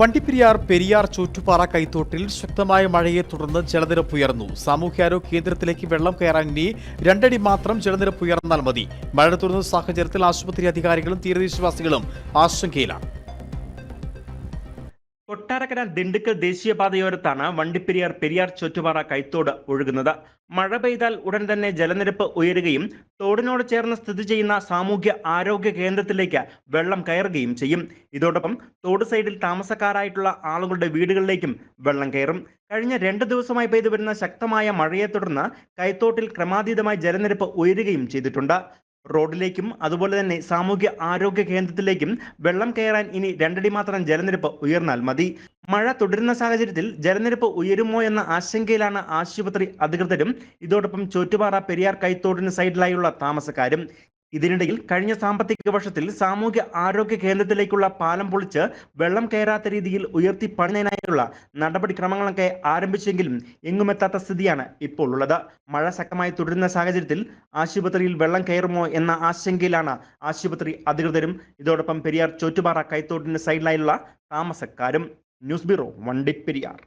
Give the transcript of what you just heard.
വണ്ടിപ്പെരിയാർ പെരിയാർ ചൂറ്റുപാറ കൈത്തോട്ടിൽ ശക്തമായ മഴയെ തുടർന്ന് ജലനിരപ്പ് ഉയർന്നു. സാമൂഹ്യാരോഗ്യ കേന്ദ്രത്തിലേക്ക് വെള്ളം കയറാൻ ഇനി രണ്ടടി മാത്രം ജലനിരപ്പ് ഉയർന്നാൽ മതി. മഴ തുടർന്ന സാഹചര്യത്തിൽ ആശുപത്രി അധികാരികളും തീരദേശവാസികളും ആശങ്കയിലാണ്. കൊട്ടാരക്കര ദിണ്ടുക്കൽ ദേശീയപാതയോരത്താണ് വണ്ടിപ്പെരിയാർ പെരിയാർ ചുറ്റുപാറ കൈത്തോട് ഒഴുകുന്നത്. മഴ പെയ്താൽ ഉടൻ തന്നെ ജലനിരപ്പ് ഉയരുകയും തോടിനോട് ചേർന്ന് സ്ഥിതി ചെയ്യുന്ന സാമൂഹ്യ ആരോഗ്യ കേന്ദ്രത്തിലേക്ക് വെള്ളം കയറുകയും ചെയ്യും. ഇതോടൊപ്പം തോട് സൈഡിൽ താമസക്കാരായിട്ടുള്ള ആളുകളുടെ വീടുകളിലേക്കും വെള്ളം കയറും. കഴിഞ്ഞ രണ്ട് ദിവസമായി പെയ്തു വരുന്ന ശക്തമായ മഴയെ തുടർന്ന് കൈത്തോട്ടിൽ ക്രമാതീതമായി ജലനിരപ്പ് ഉയരുകയും ചെയ്തിട്ടുണ്ട്. റോഡിലേക്കും അതുപോലെ തന്നെ സാമൂഹ്യ ആരോഗ്യ കേന്ദ്രത്തിലേക്കും വെള്ളം കയറാൻ ഇനി രണ്ടടി മാത്രം ജലനിരപ്പ് ഉയർന്നാൽ മതി. മഴ തുടരുന്ന സാഹചര്യത്തിൽ ജലനിരപ്പ് ഉയരുമോ എന്ന ആശങ്കയിലാണ് ആശുപത്രി അധികൃതരും. ഇതോടൊപ്പം ചോറ്റുപാറ പെരിയാർ കൈത്തോടിന് സൈഡിലായുള്ള താമസക്കാരും. ഇതിനിടയിൽ കഴിഞ്ഞ സാമ്പത്തിക വർഷത്തിൽ സാമൂഹ്യ ആരോഗ്യ കേന്ദ്രത്തിലേക്കുള്ള പാലം പൊളിച്ച് വെള്ളം കയറാത്ത രീതിയിൽ ഉയർത്തി പണിതിനായുള്ള നടപടിക്രമങ്ങളൊക്കെ ആരംഭിച്ചെങ്കിലും എങ്ങുമെത്താത്ത സ്ഥിതിയാണ് ഇപ്പോൾ ഉള്ളത് മഴ ശക്തമായി തുടരുന്ന സാഹചര്യത്തിൽ ആശുപത്രിയിൽ വെള്ളം കയറുമോ എന്ന ആശങ്കയിലാണ് ആശുപത്രി അധികൃതരും. ഇതോടൊപ്പം പെരിയാർ ചോറ്റുപാറ കൈത്തോട്ടിന് സൈഡിലായുള്ള താമസക്കാരും. News bureau Vandiperiyar.